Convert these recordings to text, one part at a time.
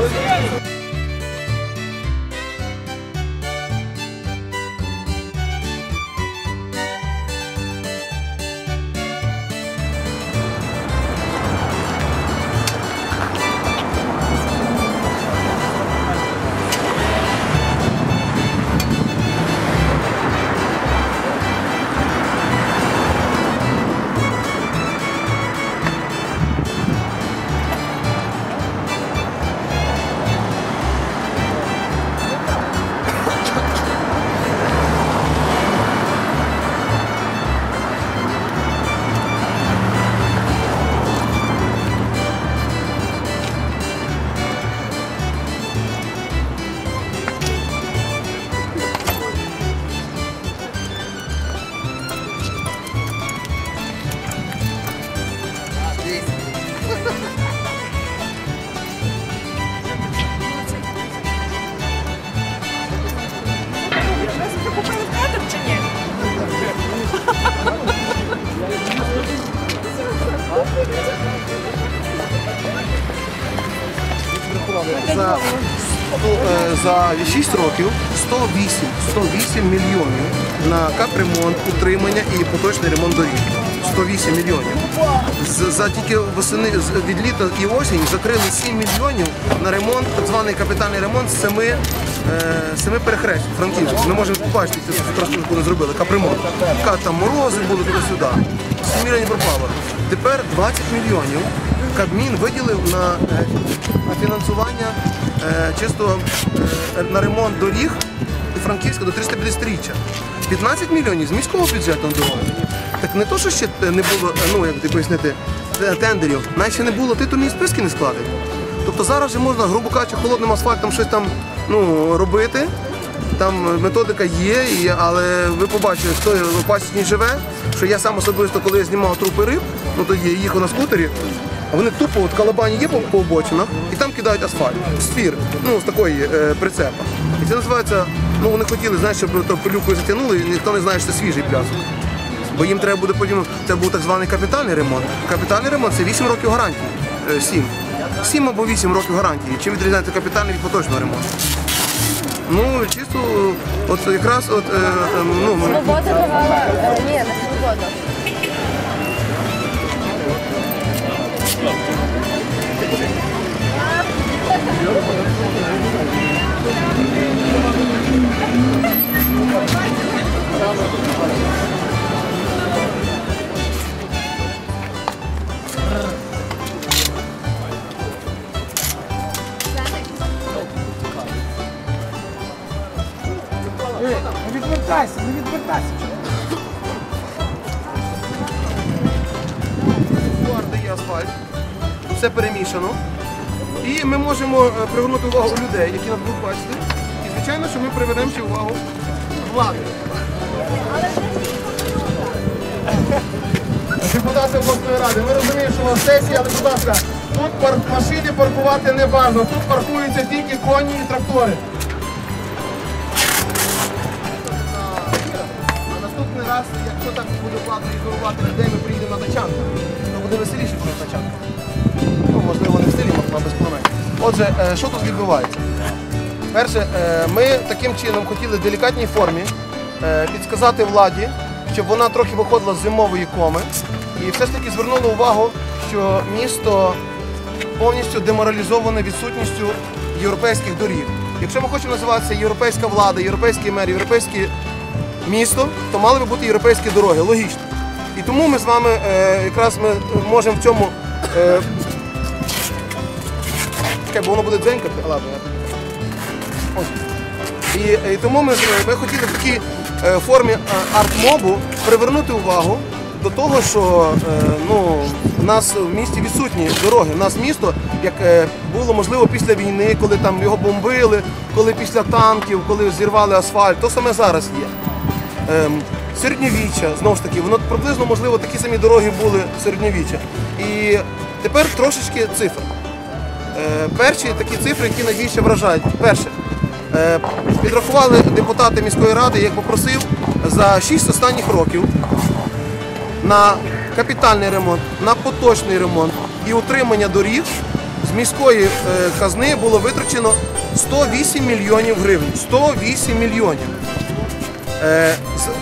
Ви за 6 років 108, 108 мільйонів на капремонт, утримання і поточний ремонт доріг. 108 мільйонів. З- За тільки восени від літа і осінь закрили 7 мільйонів на ремонт, так званий капітальний ремонт семи, е, семи перехресть Франківську. Ми можемо побачити, це трошки не зробили. Капремонт. Ка- Там морози були туди-сюди. 7 мільйонів пропало. Тепер 20 мільйонів Кабмін виділив на, е, на фінансування е, чисто е, на ремонт доріг Франківська до 350-річчя. 15 мільйонів з міського бюджету на дороги. Так не то, що ще не було, ну як ти пояснити, тендерів, навіть не було титульні списки не складені. Тобто зараз же можна, грубо кажучи, холодним асфальтом щось там ну, робити. Там методика є, але ви побачили, хто в пасічні живе, що я сам особисто, коли я знімав трупи риб, ну тоді я їхав на скутері, вони тупо от калабані є по, обочинах і там кидають асфальт, сфір, ну з такої е, прицепа. І це називається, ну вони хотіли, знаєш, щоб то пилюкою затягнули, і ніхто не знає, що це свіжий пляс. Бо їм треба буде потім, це був так званий капітальний ремонт. Капітальний ремонт це 8 років гарантії. 7. 7 або 8 років гарантії. Чим відрізняється капітальний від поточного ремонту? Ну, чисто, от якраз от, е, е, ну, Свобода давала. е, Ні, не свобода. Відвертайся, не відвертайся. є асфальт, все перемішано. І ми можемо е, привернути увагу людей, які нас будуть бачити. Звичайно, що ми привернемо ще увагу влади. Депутати обласної ради, ми розуміємо, що у вас сесія, але, будь ласка, тут пар... машини паркувати не бажано, тут паркуються тільки коні і трактори. А наступний раз, якщо так буде платно ігнорувати людей, ми приїдемо на тачанку. То буде веселіше на тачанку. Ну, можливо, не в стилі, а без племен. Отже, е, що тут відбувається? Перше, е, ми таким чином хотіли в делікатній формі е, підсказати владі, щоб вона трохи виходила з зимової коми і все ж таки звернула увагу, що місто повністю деморалізоване відсутністю європейських доріг. Якщо ми хочемо називатися європейська влада, європейський мер, європейське місто, то мали би бути європейські дороги, логічно. І тому ми з вами е, якраз ми можемо в цьому. Чекай, бо воно буде дзенькати. І, і тому ми, ми хотіли в такій е, формі е, арт-мобу привернути увагу до того, що е, ну, в нас в місті відсутні дороги. У нас місто, як е, було можливо після війни, коли там його бомбили, коли після танків, коли зірвали асфальт, то саме зараз є. Ем, середньовіччя, знову ж таки, воно приблизно, можливо, такі самі дороги були середньовіччя. І тепер трошечки цифр. Е, перші такі цифри, які найбільше вражають. Перше, е, підрахували депутати міської ради, як попросив, за 6 останніх років на капітальний ремонт, на поточний ремонт і утримання доріг з міської е, казни було витрачено 108 мільйонів гривень. 108 мільйонів. Е,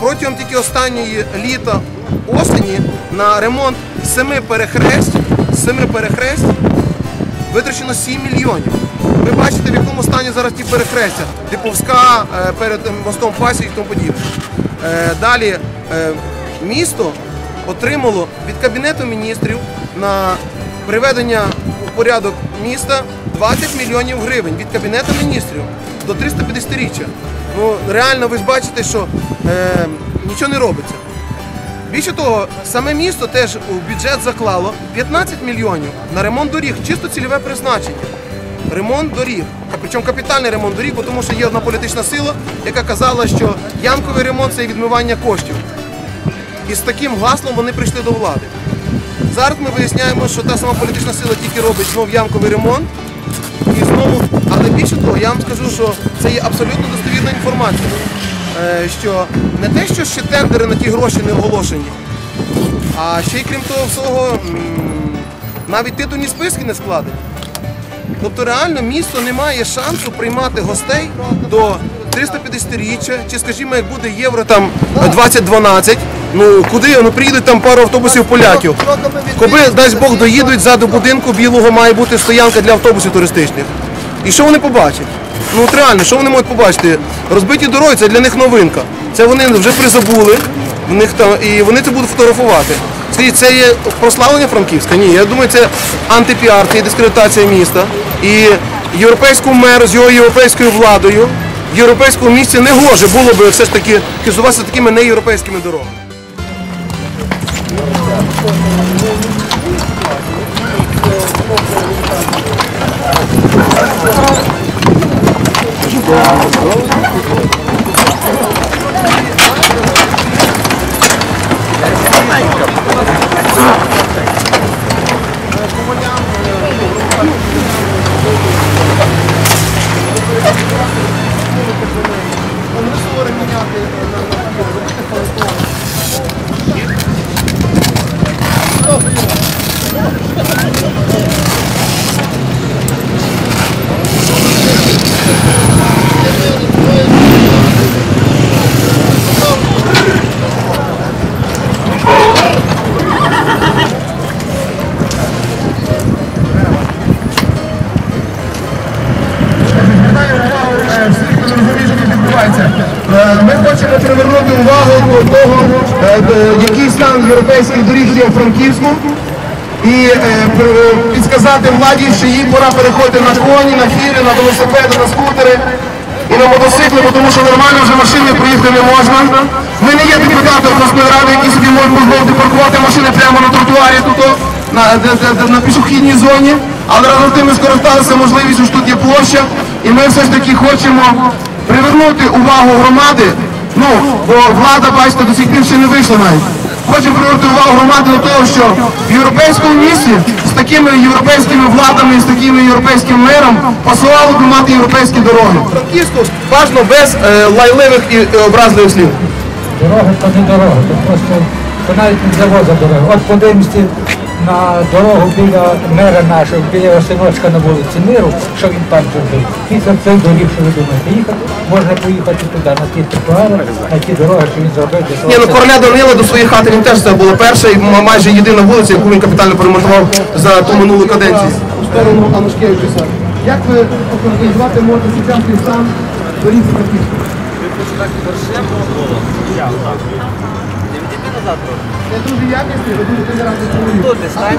протягом тільки останньої літа осені на ремонт семи перехресть, семи перехресть витрачено 7 мільйонів. Ви бачите, в якому стані зараз ті перехрестя. Диповська е, перед е, мостом Пасі і тому подібне. Е, Далі е, місто отримало від Кабінету міністрів на приведення у порядок міста 20 мільйонів гривень від Кабінету міністрів до 350-річчя. Ну, реально ви ж бачите, що е, нічого не робиться. Більше того, саме місто теж у бюджет заклало 15 мільйонів на ремонт доріг, чисто цільове призначення. Ремонт доріг. Причому капітальний ремонт доріг, бо тому що є одна політична сила, яка казала, що ямковий ремонт це відмивання коштів. І з таким гаслом вони прийшли до влади. Зараз ми виясняємо, що та сама політична сила тільки робить знов ямковий ремонт. І знову, але більше того, я вам скажу, що це є абсолютно достовірна інформація. Е, Що не те, що ще тендери на ті гроші не оголошені, а ще й крім того всього, навіть титульні списки не складені. Тобто реально місто не має шансу приймати гостей до 350-річчя, чи скажімо, як буде євро там 2012. Ну куди? Ну приїдуть там пару автобусів поляків. Коли, дасть Бог, доїдуть ззаду будинку білого, має бути стоянка для автобусів туристичних. І що вони побачать? Ну от реально, що вони можуть побачити? Розбиті дороги це для них новинка. Це вони вже призабули, в них там, і вони це будуть фотографувати. Скажіть, це є прославлення Франківська? Ні, я думаю, це антипіар, це дискредитація міста. І європейському меру з його європейською владою в європейському місті не гоже було би все ж таки керуватися такими неєвропейськими дорогами. Який стан європейських доріг є у Франківську. І е, підсказати владі, що їй пора переходити на коні, на фіри, на велосипеди, на скутери і на мотоцикли, тому що нормально вже машини проїхати не можна. Ми не є депутати обласної ради, які собі можуть дозволити паркувати машини прямо на тротуарі тут, на, де- на пішохідній зоні. Але разом з тим ми скористалися можливістю, що тут є площа, і ми все ж таки хочемо привернути увагу громади. Ну, бо влада, бачите, до сих пір ще не вийшла навіть. Хочемо привернути увагу громади до того, що в європейському місті з такими європейськими владами, з таким європейським миром пасувало би мати європейські дороги. Франківську бажано без е, лайливих і е, образливих слів. Дорога то не дорога, то просто то навіть не завоза дорога. От подивимося на дорогу біля мера нашого, біля Осиночка на вулиці Миру, що він там зробив. Після цих доріг, що ви думаєте, їхати, можна поїхати туди, на ті тротуари, на ті дороги, що він зробив. для Ні, ну короля Данила до своєї хати він теж це було перша і майже єдина вулиця, яку він капітально поремонтував за ту минулу каденцію. У сторону Анушкевича. Як ви організувати можете сучасний стан доріг Франківську? Це дуже якісний, statul. Tot de stat.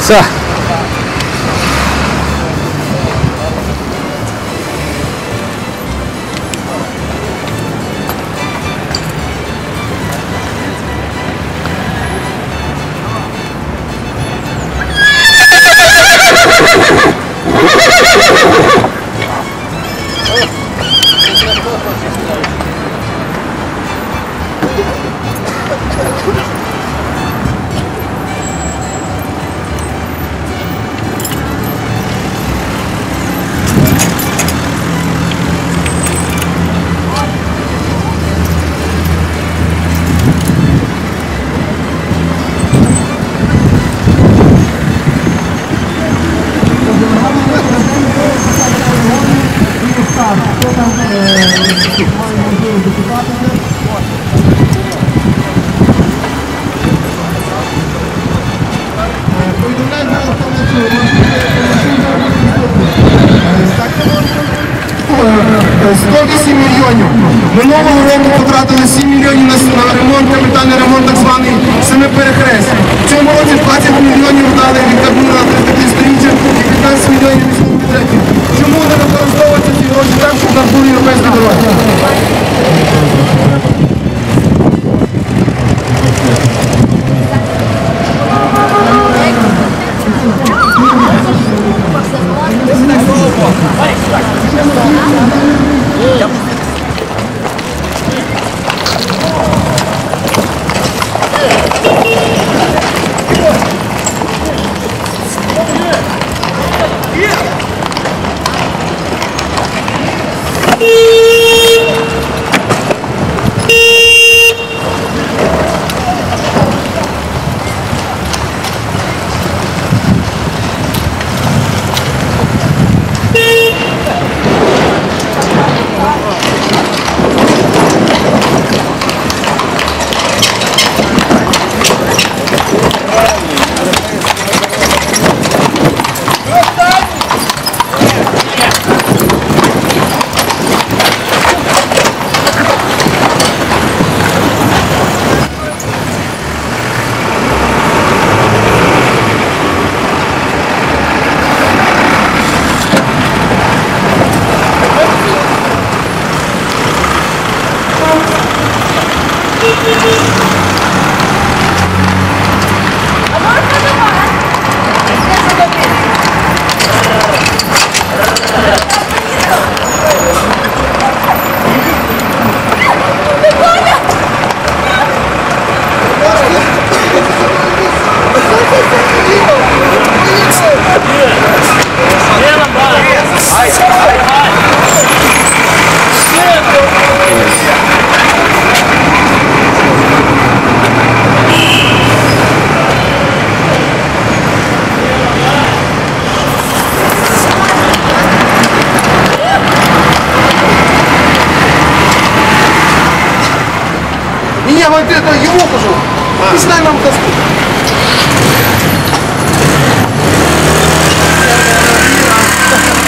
Все. Мільйонів. Минулого року потратили 7 мільйонів на, ремонт, капітальний ремонт так званий семи перехрест. В цьому році 20 мільйонів дали від на 33 сторіччя і 15 мільйонів міському бюджетів. Чому не використовуються ці гроші так, щоб нас були європейські дороги? я вот это его хожу. А. И сдай нам коску. Yeah.